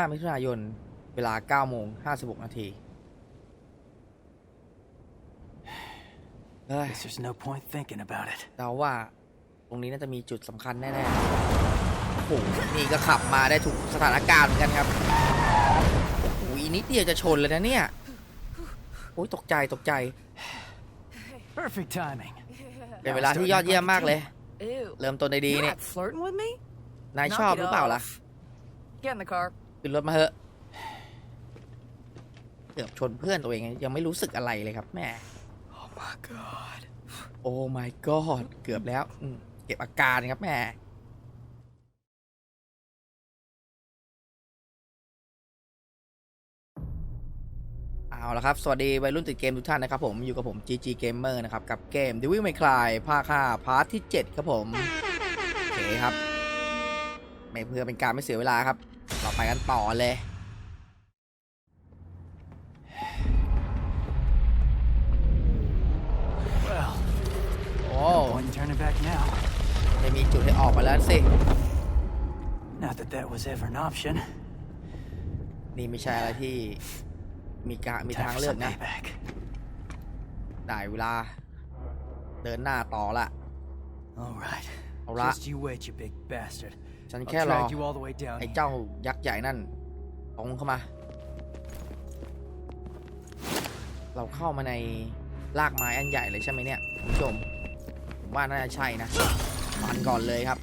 15มิถุนายน เวลา9โมง56นาที เฮ้ย Guess there's no point thinking about it. เดาว่าตรงนี้น่าจะมีจุดสำคัญแน่ๆโอ้โหนี่ก็ขับมาได้ถูกสถานการณ์เหมือนกันครับโอ้ยนิดเดียวจะชนเลยนะเนี่ยโอ้ยตกใจตกใจ Perfect timing. เป็นเวลาที่ยอดเยี่ยมมากเลย Ew. เริ่มต้นได้ดี You're เนี่ย not flirting with me? นาย Knock ชอบ it หรือเปล่าล่ะ off. Get in the car. ขึ้นรถมาเถอะเกือบชนเพื่อนตัวเองยังไม่รู้สึกอะไรเลยครับแม่ Oh my god. โอ้ my god เกือบแล้วอืมเก็บอาการครับแม่เอาละครับ สวัสดีวัยรุ่นติดเกมทุกท่านนะครับผมอยู่กับผม GG Gamer นะครับ กับเกม Devil May Cry ภาค5พาร์ทที่ 7 ครับผม โอเคครับ ไม่เพื่อเป็นการไม่เสียเวลาครับ เราไปกันต่อเลย Well, โอ้ no point in turning back now. ไม่มีจุดให้ออกมาแล้วสิ Not that that was ever an option. นี่ไม่ใช่อะไรที่มีกะมี Time ทาง for เลือก some นะ payback. ได้เวลา เดินหน้าต่อละ All right. เอาละ Just you wait, you big bastard. ฉัน I'll แค่รอ drag you all the way down ไอ้ here. เจ้ายักษ์ใหญ่นั่นตรงเข้ามา เราเข้ามาในรากไม้อันใหญ่เลยใช่ไหมเนี่ยคุณผู้ชมผมว่าน่าจะใช่นะฟันก่อนเลยครับ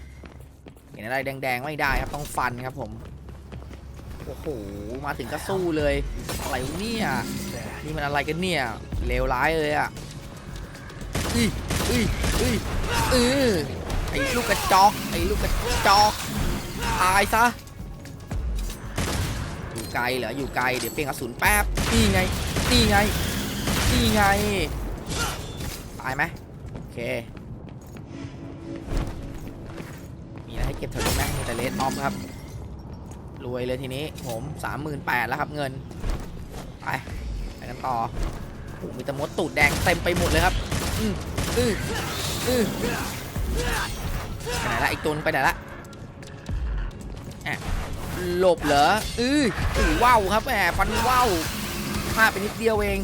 เห็นอะไรแดงๆไม่ได้ครับต้องฟันครับผมโอ้โหมาถึงก็สู้เลยอะไรวะเนี่ย Bad. นี่มันอะไรกันเนี่ยเลวร้ายเลยอะอุ้ยอุ้ยอุ้ยเออไอ้ลูกกระจอกไอ้ลูกกระจอก ตายซะ อยู่ไกลเหรอ อยู่ไกล เดี๋ยวเปลี่ยนกระสุนแป๊บ นี่ไง นี่ไง นี่ไง ตายไหมโอเค มีอะไรให้เก็บแถวนี้ไหมมีแต่เลดออฟครับ รวยเลยทีนี้ ผม38,000แล้วครับเงิน ไป ไปกันต่อโอ้โหมีแต่มดตูดแดงเต็มไปหมดเลยครับ อืออืออือไปไหนละไอ้ตุนไปไหนละแอะ หลบเหรออืออือว้าวครับแหมฟันว้าวพลาดไปนิดเดียวเอง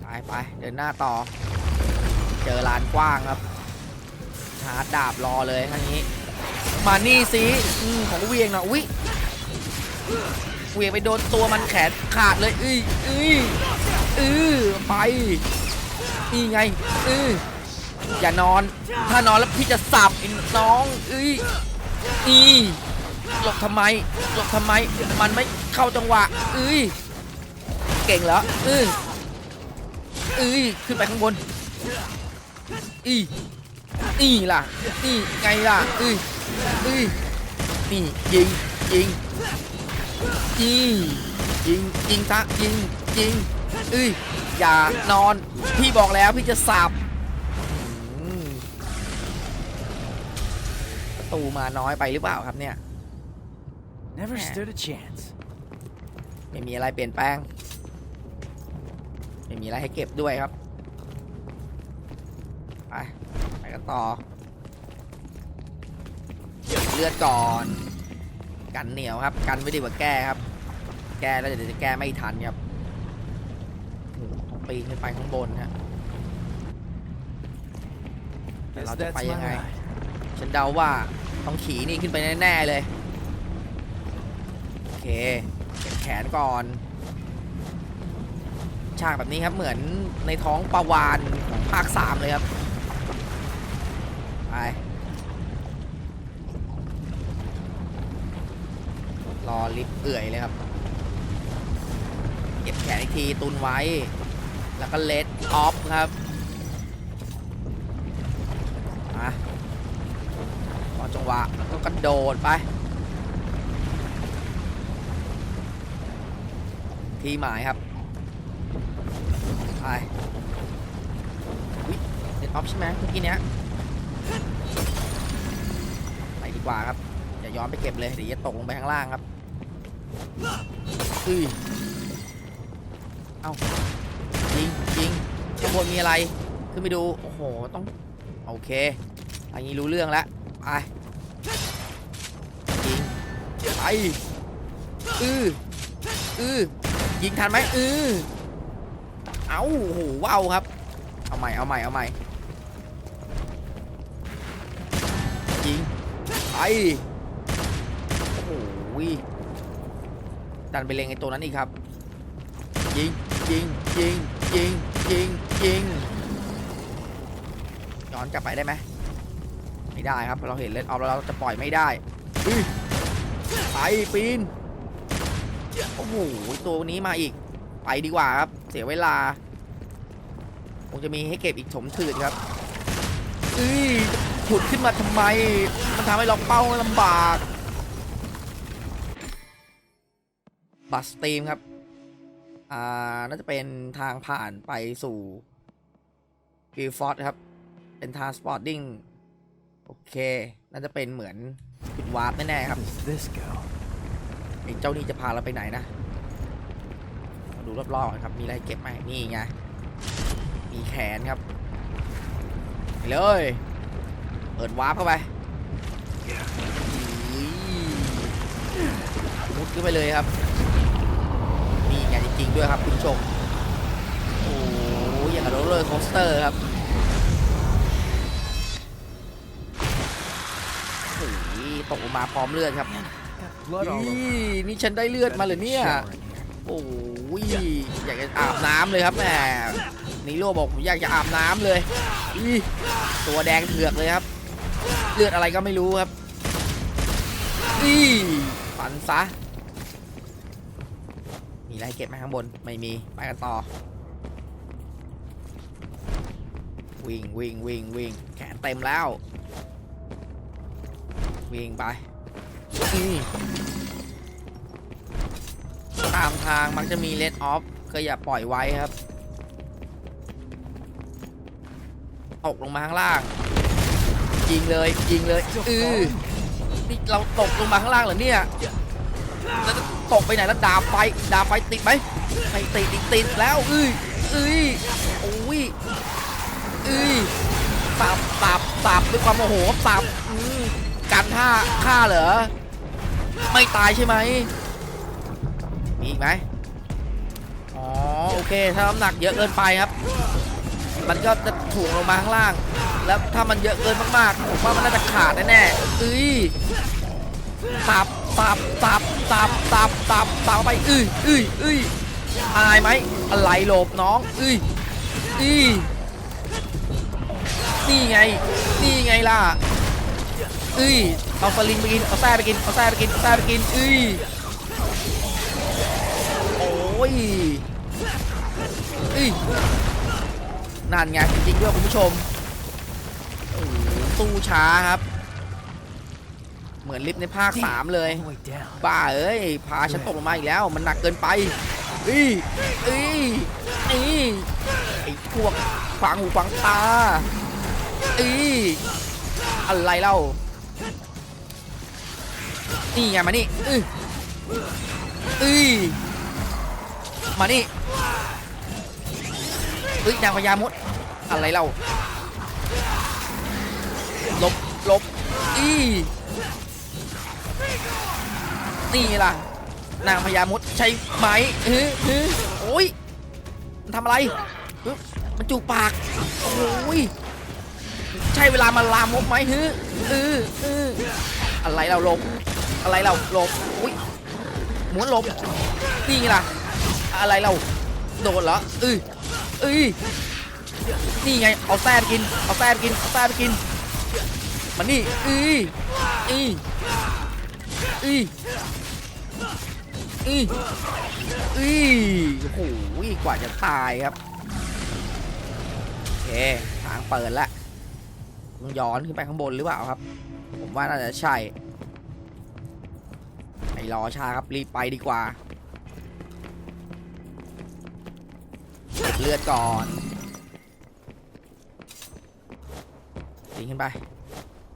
ไปไปเดินหน้าต่อ เจอลานกว้างครับชาร์จดาบรอเลยทางนี้ มานี่สิอของเวียงหน่อยอุ้ยเวียงไปโดนตัวมันแขนขาดเลยอื้ออื้ออื้อไปนี่ไงอื้ออย่านอน ถ้านอนแล้วพี่จะสับน้อง อื้อ อีหลบทำไมหลบทำไม มันไม่เข้าจังหวะอื้อเก่งเหรออื้ออื้อขึ้นไปข้างบนอีนี่ล่ะนี่ไงล่ะอื้ออื้อนี่ยิงยิงยิงยิงยิงซะยิงยิงเอ้ยอย่านอน พี่บอกแล้วพี่จะสับ ตูมาน้อยไปหรือเปล่าครับเนี่ย Never Yeah. stood a chance. ไม่มีอะไรเปลี่ยนแปลง ไม่มีอะไรให้เก็บด้วยครับ ไป ไปกันต่อเก็บเลือดก่อน กันเหนียวครับ กันไม่ดีกว่าแก้ครับ แก้แล้วเดี๋ยวจะแก้ไม่ทันครับโอ้โหต้องปีนขึ้นไปข้างบนฮะแต่ Guess เราจะ that's ไป my ยังไง ride. ฉันเดาว่าต้องขี่นี่ขึ้นไปแน่ๆเลย โอเคเก็บแขนก่อน ฉากแบบนี้ครับเหมือนในท้องปลาวานของภาคสามเลยครับ ไป รอลิฟต์เอื่อยเลยครับ เก็บแขนอีกทีตุนไว้ แล้วก็เลดออฟครับ วะแล้วก็กระโดดไป ที่หมายครับ ไปวิเลดออฟใช่ไหมเมื่อกี้เนี้ยไปดีกว่าครับ อย่าย้อนไปเก็บเลยเดี๋ยวจะตกลงไปข้างล่างครับอุ้ยเอ้ายิงยิงข้างบนมีอะไร ขึ้นไปดู โอ้โห ต้อง โอเคอันนี้รู้เรื่องแล้ว ไป ไปอืออือยิงทันไหมอือเอาโอ้โหว้าวครับ เอาใหม่ เอาใหม่ เอาใหม่ ยิง ไป โอ้โหดันไปเล็งไอ้ตัวนั้นอีกครับ ยิง ยิง ยิง ยิง ยิง ยิง ย้อนกลับไปได้ไหม ไม่ได้ครับเราเห็นเลนออฟแล้วเราจะปล่อยไม่ได้อื้อไปปีนโอ้โหตัวนี้มาอีก ไปดีกว่าครับ เสียเวลาคงจะมีให้เก็บอีกถมถืดครับอื้อขุดขึ้นมาทำไม มันทำให้เราเป้าลำบาก บัสตีมครับ อ่า น่าจะเป็นทางผ่านไปสู่กิลฟอร์ดครับ เป็นทางสปอร์ตดิ้ง โอเค น่าจะเป็นเหมือนจุดวาร์ปแน่ๆครับ How does this go? ไอ้เจ้านี่จะพาเราไปไหนนะมาดูรอบๆก่อนครับ มีอะไรเก็บไหมนี่ไง มีแขนครับไปเลย เปิดวาร์ปเข้าไปมุดขึ้นไปเลยครับ นี่ไงจริงๆด้วยครับคุณผู้ชมโอ้ยอย่างกับโรลเลอร์โคสเตอร์ครับ ตกลงมาพร้อมเลือดครับ Blood all นี่ over. นี่ฉันได้เลือดมาเหรอเนี่ย Shower in here. โอ้ยอยากจะอาบน้ำเลยครับแหมนิโร่บอกผมอยากจะอาบน้ำเลยอีตัวแดงเถือกเลยครับ เลือดอะไรก็ไม่รู้ครับอีฟันซะมีอะไรให้เก็บไหมข้างบนไม่มีไปกันต่อ วิ่งวิ่งวิ่งวิ่งแขนเต็มแล้ว วิ่งไปตามทางมักจะมีเลดออฟก็อย่าปล่อยไว้ครับตกลงมาข้างล่าง ยิงเลยยิงเลยอือนี่เราตกลงมาข้างล่างเหรอเนี่ยแล้วจะตกไปไหนแล้วดาบไฟดาบไฟติดไหมไม่ติดติดแล้วอืออื้อโอ้ยอือสับสับสับด้วยความโมโหสับอือ การท่าฆ่าเหรอ ไม่ตายใช่ไหม มีอีกไหมอ๋อโอเค ถ้าน้ำหนักเยอะเกินไปครับ มันก็จะถ่วงลงมาข้างล่าง แล้วถ้ามันเยอะเกินมากๆผมว่ามันน่าจะขาดแน่ๆอื้ยตับตับตับตับตับตับตับไปอื้ยอื้ยอื้ยอายไหมอะไรหลบน้องอื้ยอื้ยนี่ไง นี่ไงล่ะ อื้ยเอาสลิงไปกินเอาแซ่ไปกินเอาแซ่ไปกินเอาแซ่ไปกินอื้ยโอ้ยอื้ยนั่นไงจริงๆด้วยคุณผู้ชมโอ้โหสู้ช้าครับ เหมือนลิฟต์ในภาค 3 เลย บ้าเอ้ย พาฉันตกลงมาอีกแล้ว มันหนักเกินไปอีอีอีไอ้พวกขวางหูขวางตาอีอะไรเล่า นี่ไงมานี่อืออือมานี่เฮ้ยนางพญามดอะไรเราลบลบอีนี่ล่ะ นางพญามดใช่ไหมฮึฮึโอ้ยมันทำอะไรมันจูบปากโอ้ยใช่เวลามันลามกไหมฮึเออเอออะไรเราลบ อะไรเราหลบอุ้ยหมุนหลบนี่ไงล่ะ อะไรเราโดนเหรอเออเอ้ยนี่ไงเอาแซ่กินเอาแซ่กินเอาแซ่กินมันนี่เอ้ยเอ้ยเอ้ยเอ้อ้ยโอ้โหกว่าจะตายครับโอเคทางเปิดละต้องย้อนขึ้นไปข้างบนหรือเปล่าครับ ผมว่าน่าจะใช่ ไม่รอช้าครับรีบไปดีกว่า เลือดก่อนยิงขึ้นไป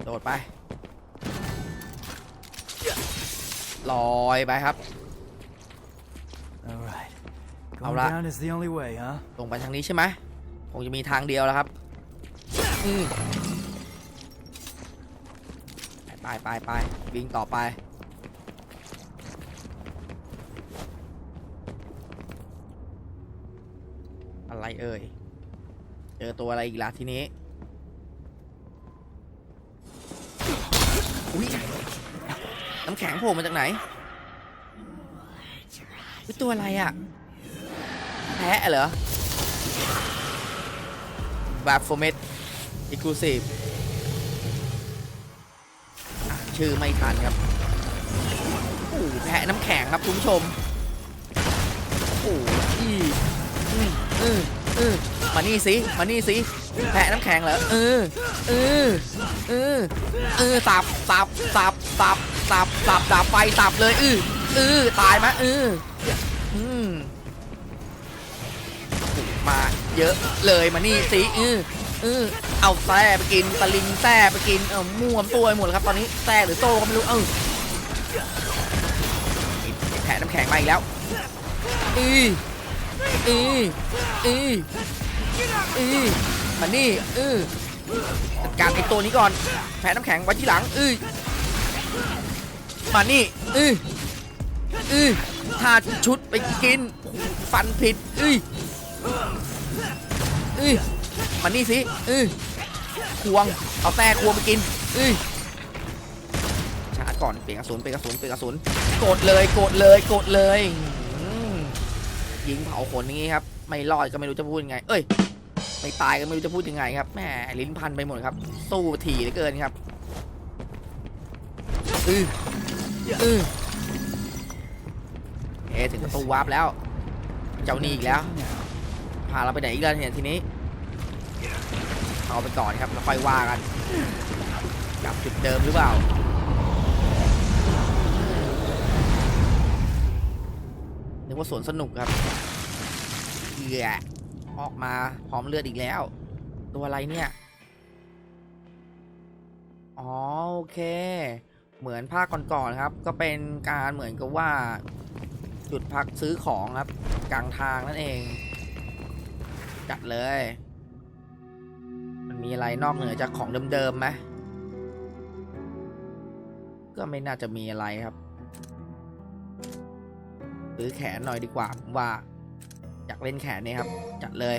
โดดไป ลอยไปครับ All right. All Going right. down is the only way, huh? ลงไปทางนี้ใช่ไหมคงจะมีทางเดียวแล้วครับอืมไปไปไปวิ่งต่อไป อะไร เอ่ย เจอตัวอะไรอีกล่ะทีนี้ อุ้ยน้ำแข็งโผล่มาจากไหนตัวอะไรอะ่ะ แพะเหรอแบบโฟเมตอีคูซีฟชื่อไม่ทันครับโอ้แพะน้ำแข็งครับคุณผู้ชม โอ้โหอีอืมอืม อืมานี่สิมานี่สิแพะน้ำแข็งเหรอเออเออเออเออสับสับสับสับสับสับสับไปสับเลยอืออือตายไหมเอออืมมาเยอะเลยมานี่สิอืออือเอาแซ่ไปกินตะลิงแซ่ไปกินเออม่วมตัวไปหมดเลยครับตอนนี้แซ่หรือโตก็ไม่รู้เออแผลน้ำแข็งมาอีกแล้วอี อีอีอีมานี่อือจัดการไอตัวนี้ก่อนแพ้น้ำแข็งไว้ที่หลัง อือมานี่ อืออือถ้าชุดไปกิน ฟันผิด อืออือมานี่สิอือควง เอาแต่ควงไปกิน อือชาร์จก่อน เปลี่ยนกระสุนเปลี่ยนกระสุนเปลี่ยนกระสุนกดเลยกดเลยกดเลย ยิงเผาขนอย่างงี้ครับไม่รอดก็ไม่รู้จะพูดยังไง เอ้ย ไม่ตายก็ไม่รู้จะพูดยังไงครับแหมลิ้นพันไปหมดครับ สู้ถี่เหลือเกินครับอืออือเอถึงประตูวาร์ปแล้ว เจ้านี่อีกแล้ว พาเราไปไหนอีกแล้วเนี่ยทีนี้เอาไปก่อนครับแล้วค่อยว่ากันกลับจุดเดิมหรือเปล่า กว่าสวนสนุกครับเหี้ยออกมาพร้อมเลือดอีกแล้ว ตัวอะไรเนี่ย อ๋อโอเค เหมือนภาคก่อนๆครับ ก็เป็นการเหมือนกับว่า จุดพักซื้อของครับ กลางทางนั่นเอง จัดเลย มันมีอะไรนอกเหนือจากของเดิมๆไหมก็ไม่น่าจะมีอะไรครับ ซื้อแขนหน่อยดีกว่าผมว่า อยากเล่นแขนเนี่ยครับ จัดเลย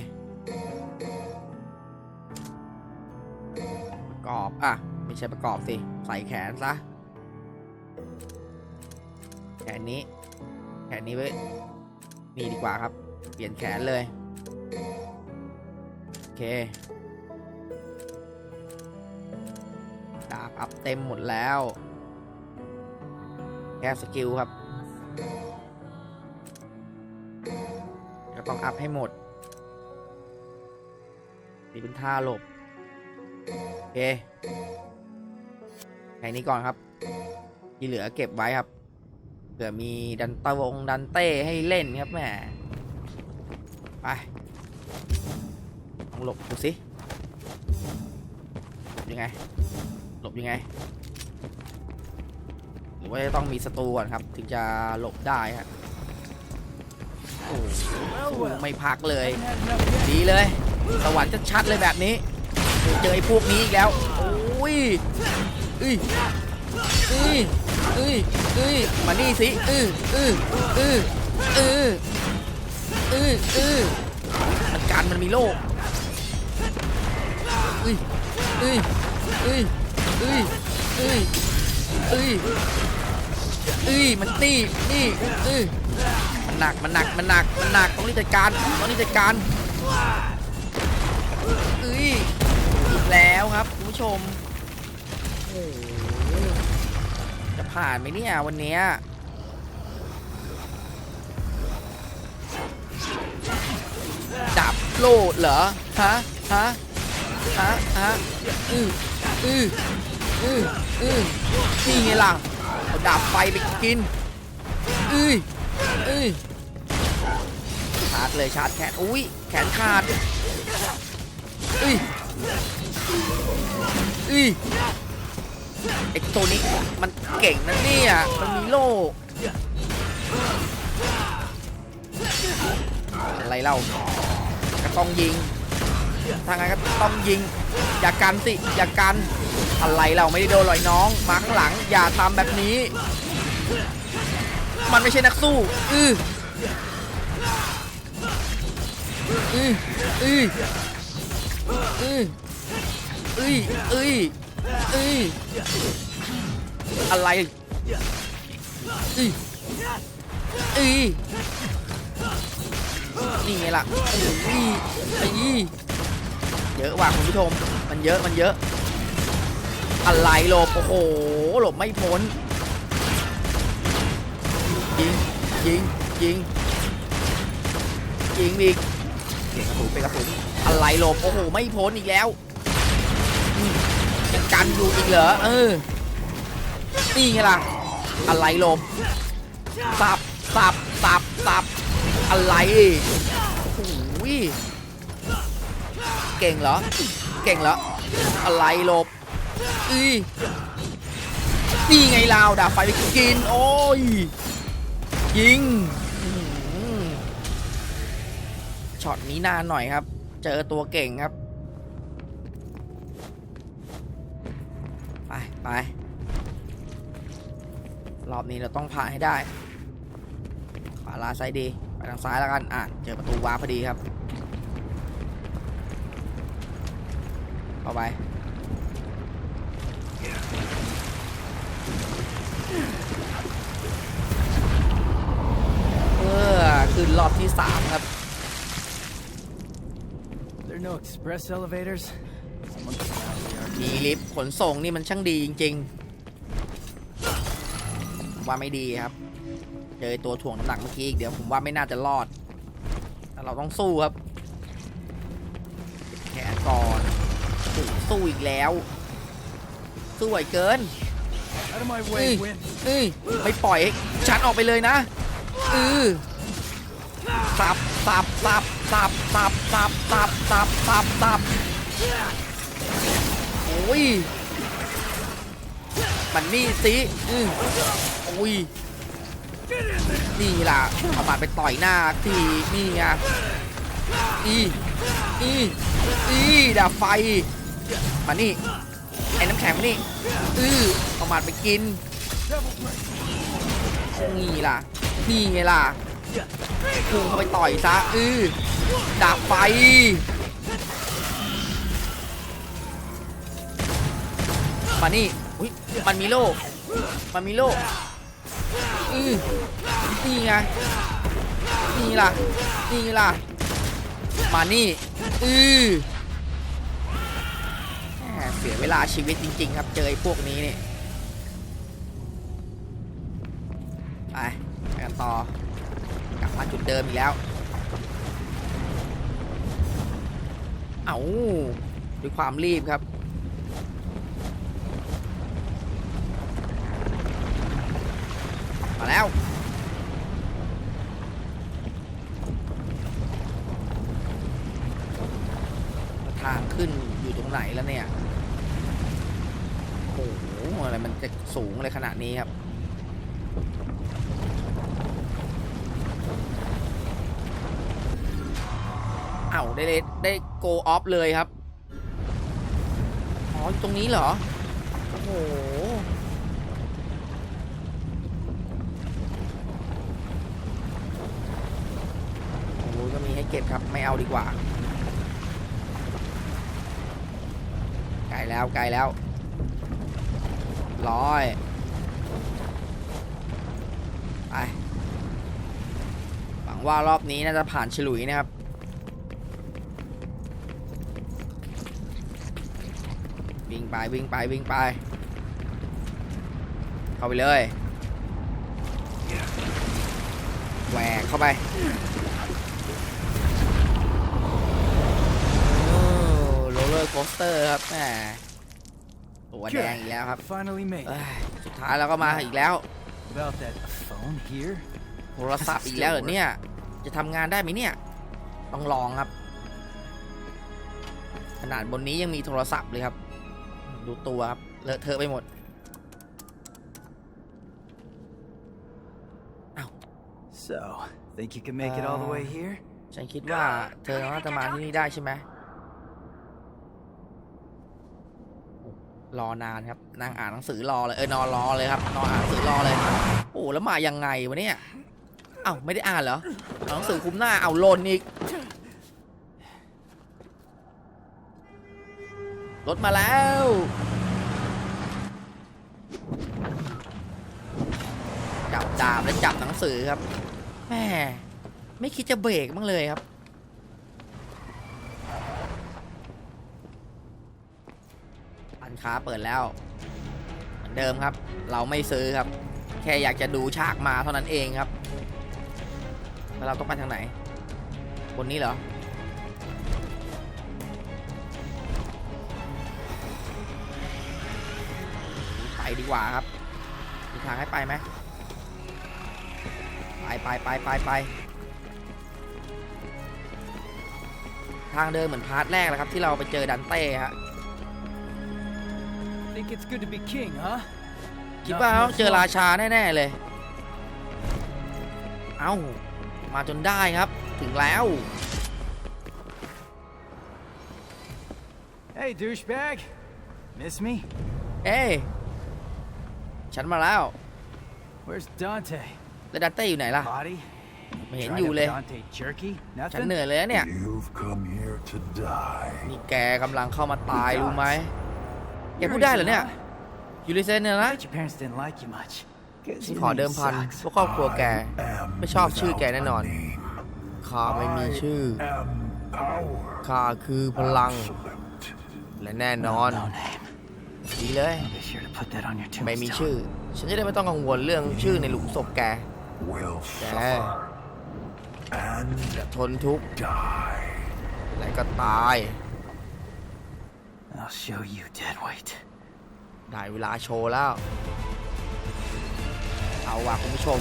ประกอบอะไม่ใช่ประกอบสิ ใส่แขนซะแขนนี้ แขนนี้ไว้นี่ดีกว่าครับ เปลี่ยนแขนเลย โอเคดาบอัพเต็มหมดแล้ว แค่สกิลครับ ต้องอัพให้หมดนี่เป็นท่าหลบ โอเคแค่นี้ก่อนครับ ที่เหลือเก็บไว้ครับเผื่อมีดันตะวงดันเต้ให้เล่นครับแหมไปลองหลบดูสิยังไง หลบยังไง หรือว่าจะต้องมีศัตรูก่อนครับ ถึงจะหลบได้ฮะ ไม่พักเลย ดีเลย สวรรค์ชัดๆเลยแบบนี้ เจอไอ้พวกนี้อีกแล้วโอ้ยอุ้ยอุ้ยอุ้ยอุ้ยมานี่สิอื้ออื้ออื้ออื้ออืออือมันการมันมีโลกอุ้ยอุ้ยอุ้ยอุ้ยอุ้ยอุ้ยอุ้ยมันนี่นี่อือมัน หนักมันหนักมันหนักมันหนักต้องรีบจัดการต้องรีบจัดการเอ้ยอีกแล้วครับคุณผู้ชมโอ้จะผ่านไหมเนี่ยวันนี้ดับโลดเหรอฮะฮะฮะฮะอืออืออืออือนี่ไงล่ะเอาดับไฟไปกินอือ อือชาร์จเลยชาร์จแขนอุ้ยแขนขาดอุ้ยอุ้ยไอตัวนี้มันเก่งนะเนี่ยมันมีโล่อะไรเล่าก็ต้องยิงถ้างั้นก็ต้องยิง อย่ากันสิ อย่ากัน อะไรเราไม่ได้โดนหรอยน้อง มาข้างหลัง อย่าทำแบบนี้ มันไม่ใช่นักสู้ อืออืออืออืออืออืออืออะไรอืออือนี่ไงล่ะอืออือเยอะว่ะคุณผู้ชม มันเยอะ มันเยอะ อะไรหลบ โอ้โห หลบไม่พ้น ยิงยิงยิงยิงอีกเก่งกระสุนเป็นกระสุนอะไรหลบโอ้โหไม่พ้นอีกแล้วยังกันอยู่อีกเหรอเออนี่ไงล่ะอะไรหลบสับสับสับสับอะไรโอ้โหเก่งเหรอเก่งเหรออะไรหลบอือนี่ไงลาวดาบไฟไปกินโอ้ย ยิงช็อตนี้นานหน่อยครับ เจอตัวเก่งครับ ไปไปรอบนี้เราต้องผ่านให้ได้ ขวาลาซ้ายดี ไปทางซ้ายแล้วกัน อะ เจอประตูว้าพอดีครับ เข้าไป ออขึ้นรอบที่3ครับ There are no express elevators. Someone get out of here. มีลิฟต์ขนส่งนี่มันช่างดีจริงๆผมว่าไม่ดีครับ เจอตัวถ่วงน้ำหนักเมื่อกี้อีกเดี๋ยวผมว่าไม่น่าจะรอดแต่เราต้องสู้ครับเก็บแขนก่อนโอ้โหสู้อีกแล้วสู้ไหวเกิน Out of my way, Hey. Win. เอ้ยไม่ปล่อยให้ฉันออกไปเลยนะเออสับสับสับสับสับสับสับสับสับสับโอ้ยมันนี่สิอือโอ้ยนี่ล่ะเอามาไปต่อยหน้าทีนี่ไงอีอีอีดาบไฟมานี่ไอ้น้ำแข็งมานี่อือเอามาไปกิน นี่ล่ะ นี่ไงล่ะพุ่งเข้าไปต่อยซะอือดาบไฟมานี่อุ้ยมันมีโล่มันมีโล่อือนี่ไงนี่ล่ะ นี่ล่ะ มานี่อือเสียเวลาชีวิตจริง ๆ ครับ เจอไอ้พวกนี้เนี่ย ไปไปกันต่อกลับมาจุดเดิมอีกแล้ว เอาด้วยความรีบครับ มาแล้วทางขึ้นอยู่ตรงไหนแล้วเนี่ย โอ้โห อะไรมันจะสูงเลยขนาดนี้ครับ ได้เลยได้โกออฟเลยครับ อ๋ออยู่ตรงนี้เหรอ โอ้โห โอ้โหก็มีให้เก็บครับ ไม่เอาดีกว่า ไกลแล้วไกลแล้ว ร้อย ไป หวังว่ารอบนี้น่าจะผ่านฉลุยนะครับ วิ่งไปวิ่งไปวิ่งไป เข้าไปเลยแหวกเข้าไปโรลเลอร์โคสเตอร์ครับแหมตัวแดงอีกแล้วครับ Finally made เอ้ it. ยสุดท้ายเราก็มาอีกแล้ว About that phone here. โทรศัพท์อีกแล้วเหรอเนี่ย จะทำงานได้ไหมเนี่ย ต้องลองครับ ขนาดบนนี้ยังมีโทรศัพท์เลยครับ ดูตัวครับเลอะเทอะไปหมด So, think you can make it all the way here? ฉันคิดว่าเธอน่าจะมาที่นี่ได้ใช่ไหมรอนานครับนั่งอ่านหนังสือรอเลยเออนอนรอเลยครับนอนอ่านหนังสือรอเลยโอ้แล้วมายังไงวะเนี่ยเอ้าไม่ได้อ่านเหรอเอาหนังสือคุมหน้าเอาหล่นอีก รถมาแล้ว จับดาบและจับหนังสือครับแม่ไม่คิดจะเบรกบ้างเลยครับ อันค้าเปิดแล้ว เหมือนเดิมครับ เราไม่ซื้อครับ แค่อยากจะดูฉากมาเท่านั้นเองครับ แล้วเราต้องไปทางไหน บนนี้เหรอ ดีกว่าครับ มีทางให้ไปไหมไปไปไปไปไปทางเดินเหมือนพาร์ทแรกแหละครับที่เราไปเจอดันเต้ฮะ Think it's good to be king, huh? คิดว่าต้องเจอราชาแน่ๆเลย เอ้า มาจนได้ครับ ถึงแล้ว Hey, douchebag. Miss me? เอ้ย ฉันมาแล้ว Where's Dante? แล้วดันเต้อยู่ไหนล่ะ Body? ไม่เห็น Tried อยู่ up เลย Dante jerky? ฉัน Nothing? เหนื่อยเลยนะเนี่ย You've come here to die. นี่แกกำลังเข้ามาตายรู้ไหมแกพูดได้เหรอเนี่ยยูริเซนเนี่ย I นะ bet your parents didn't like you much. ฉันขอเดิมพันเพื่อครอบครัวแก Am ไม่ชอบชื่อแก without แน่นอน a name. ข้าไม่มีชื่อ Am power. ข้าคือพลัง Absolute. และแน่นอน No name. ดีเลย Be sure to put that on your ไม่มี tombstone. ชื่อ ฉันจะได้ไม่ต้องกังวลเรื่องชื่อในหลุมศพแก Will Yeah. suffer. And จะทนทุกข์ die. และก็ตาย I'll show you, dead weight. ได้เวลาโชว์แล้ว เอาว่ะคุณผู้ชม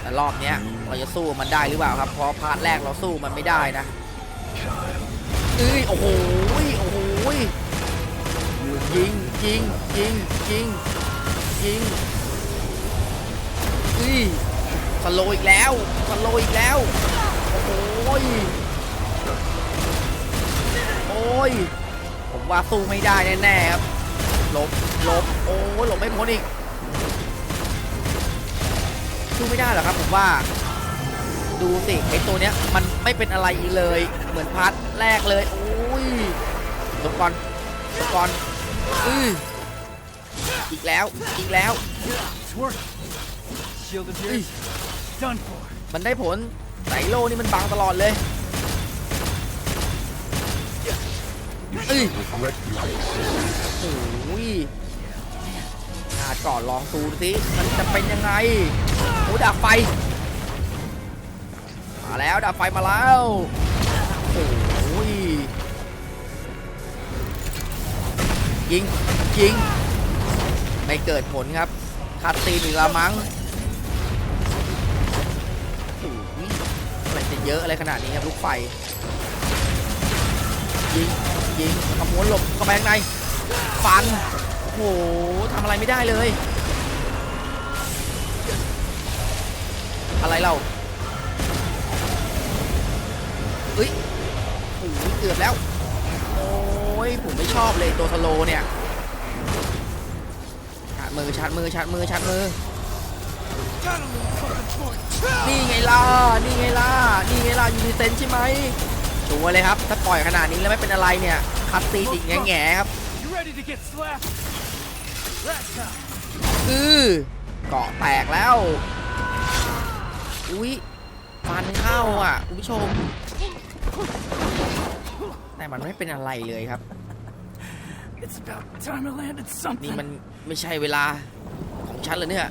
แต่รอบเนี้ยเราจะสู้มันได้หรือเปล่าครับ เพราะพาร์ทแรกเราสู้มันไม่ได้นะเอ้ย โอ้โหยโอ้โหยยิง ยิงยิงยิงยิงเอ้ยสโลอีกแล้วสโลอีกแล้ว โอ้โหยโอ้ย ผมว่าสู้ไม่ได้แน่ๆครับหลบหลบโอ้ยหลบไม่พ้นอีกสู้ไม่ได้หรอครับผมว่า ดูสิไอตัวเนี้ยมันไม่เป็นอะไรเลย เหมือนพาร์ทแรกเลยโอ้ยหลบก่อนหลบก่อน อื้ออีกแล้ว อีกแล้ว It's working. Shield of Hey. yours. Done for. มันได้ผลไสโลนี่มันบังตลอดเลยเอ้ย Regret your โอ้ยอาก่อนลองดูสิ มันจะเป็นยังไงโอ้ดาบไฟ มาแล้วดาบไฟมาแล้ว โอ้ ยิงยิง ไม่เกิดผลครับคัดตีนอีกละมั้งโอ้ยอะไรจะเยอะอะไรขนาดนี้ครับลูกไฟ ยิงยิงขโมยหลบเข้าไปข้างในฟันโอ้โหทำอะไรไม่ได้เลย อะไรเราเอ้ยโอ้โหเกือบแล้วโอ้้ยผมไม่ชอบเลยตัวสโลเนี่ยชาร์จมือชาร์จมือชาร์จมือชาร์จมือนี่ไงล่ะนี่ไงล่ะนี่ไงล่ะยูนิเซนใช่ไหมชัวร์เลยครับ ถ้าปล่อยขนาดนี้แล้วไม่เป็นอะไรเนี่ยคัดตีติแง่ๆครับอือเกาะแตกแล้ว อุ๊ยฟันเข้าอะคุณผู้ชม แต่มันไม่เป็นอะไรเลยครับ It's about time I landed นี่ something. มันไม่ใช่เวลาของฉันเลยเนี่ย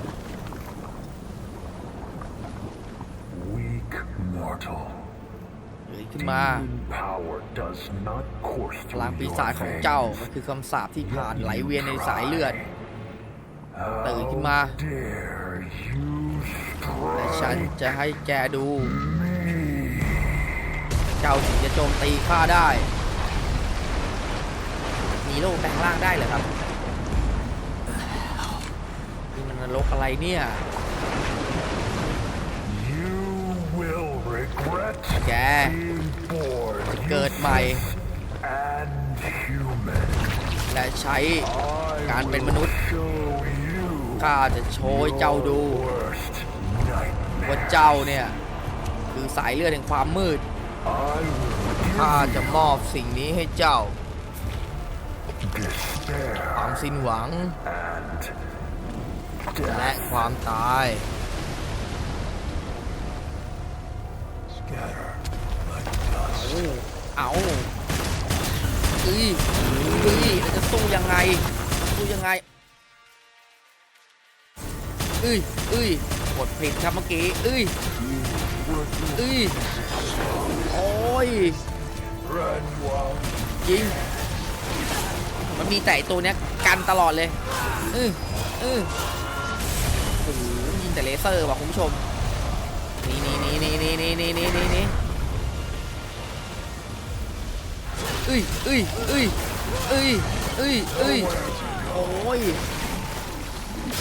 weak mortal. เฮ้ยขึ้นมา Demon power does not course พลัง through ปีศาจ your ของเจ้า veins. มันคือคำสาปที่ผ่านไหลเวียนในสายเลือด ตื่นขึ้นมา How dare you แต่ฉัน strike จะให้แกดู me? เจ้าถึงจะโจมตีข้าได้ มีโลกแปลงร่างได้เหรอครับนี่มันนรกอะไรเนี่ย You will regret แก being born เกิดใหม่ and human. และใช้ I การเป็นมนุษย์ will show you ข้าจะโชว์ให้เจ้าดู worst nightmare. ว่าเจ้าเนี่ย คือสายเลือดแห่งความมืด I will ข้า give จะมอบสิ่งนี้ให้เจ้า you despair, ความสิ้นหวัง and และ death. ความตาย Scatter like เอาเอาเอ้ยเอ้ยเราจะสู้ยังไง สู้ยังไงเอ้ยเอ้ยกดผิดครับเมื่อกี้เอ้ยเอ้ยโอ้ย Run while ยิง มันมีแต่ตัวเนี้ยกันตลอดเลยเออเออโอ้โหยิงแต่เลเซอร์ว่ะคุณผู้ชมนี่นี่นี่นี่นี่นี่นี่นี่นี่นี่เอ้ยเอ้ยเอ้ยเอ้ยเอ้ยเอ้ยโอ้ย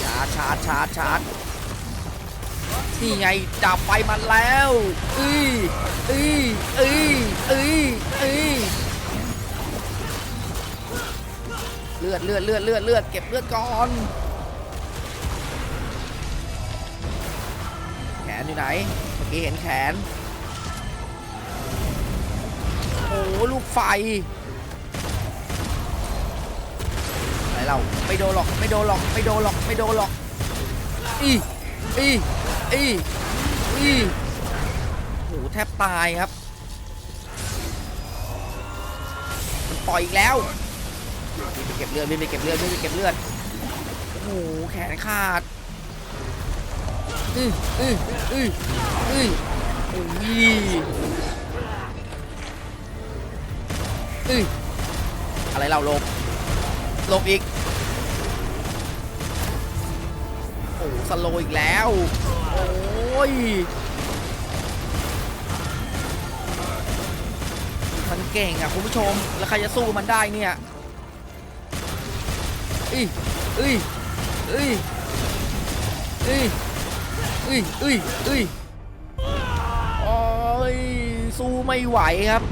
ชาร์จชาร์จชาร์จชาร์จนี่ไงดับไฟมันแล้วเอ้ยเอ้ยเอ้ยเอ้ยเอ้ย ลือดเลือดเลือดเลือดเลือดเก็บเลือดก่อนแขนอยู่ไหนเมื่อกี้เห็นแขนโอ้ลูกไฟอะไรเราไม่โดนหรอกไม่โดนหรอกไม่โดนหรอกไม่โดนหรอกอีอีอีอีโอ้โหแทบตายครับมันปล่อยอีกแล้ว วิ่งไปเก็บเลือดวิ่งไปเก็บเลือดวิ่งไปเก็บเลือดโอ้โหแขนขาดอืออืออืออือโอ้ยอืออะไรเราลบลบอีกโอ้สโลว์อีกแล้ว โอ้ยมันเก่งอะคุณผู้ชม แล้วใครจะสู้มันได้เนี่ย เอ้ยเอ้ยเอ้ยเอ้ยเอ้ยเอ้ยโอ้ยสู้ไม่ไหวครับ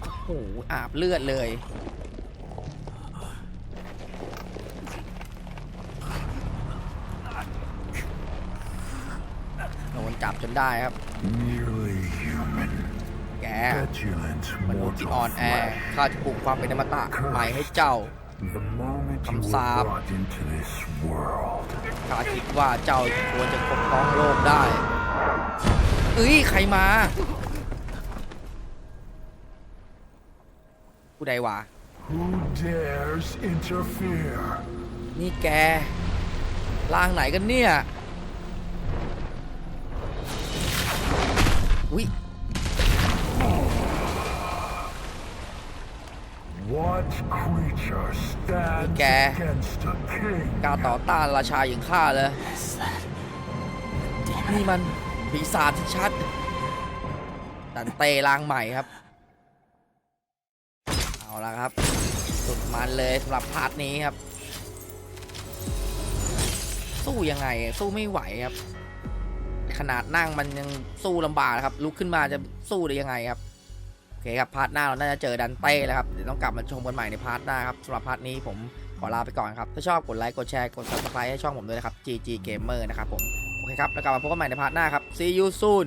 โอ้โหอาบเลือดเลยโดนจับจนได้ครับ แก Petulant มนุษย์ที่ mortal อ่อนแอ flesh. ข้าจะปลุกความเป็นอมตะใหม่ให้เจ้า The moment you Come were sap. brought into this world, ข้าคิดว่าเจ้าควรจะปกป้องโลกได้ เอ้ย ใครมา ผู้ใดวะ who dares interfere? นี่แกร่างไหนกันเนี่ยวิ What creature stands Kìa. against a king? กล้ารต่อต้านราชาอย่างข้าเลย นี่มันปีศาจที่ชัดดันเตร่างใหม่ครับ เอาละครับ สุดมันเลยสำหรับพาร์ทนี้ครับ สู้ยังไงสู้ไม่ไหวครับ ขนาดนั่งมันยังสู้ลำบากนะครับ ลุกขึ้นมาจะสู้ได้ยังไงครับโอเคครับพาร์ทหน้าเราน่าจะเจอดันเต้แล้วครับเดี๋ยวต้องกลับมาชมกันใหม่ในพาร์ทหน้าครับสำหรับพาร์ทนี้ผมขอลาไปก่อนครับ ถ้าชอบกดไลค์กดแชร์กด subscribe ให้ช่องผมด้วยนะครับ GG Gamer นะครับผมโอเคครับแล้วกลับมาพบกันใหม่ในพาร์ทหน้าครับ see you soon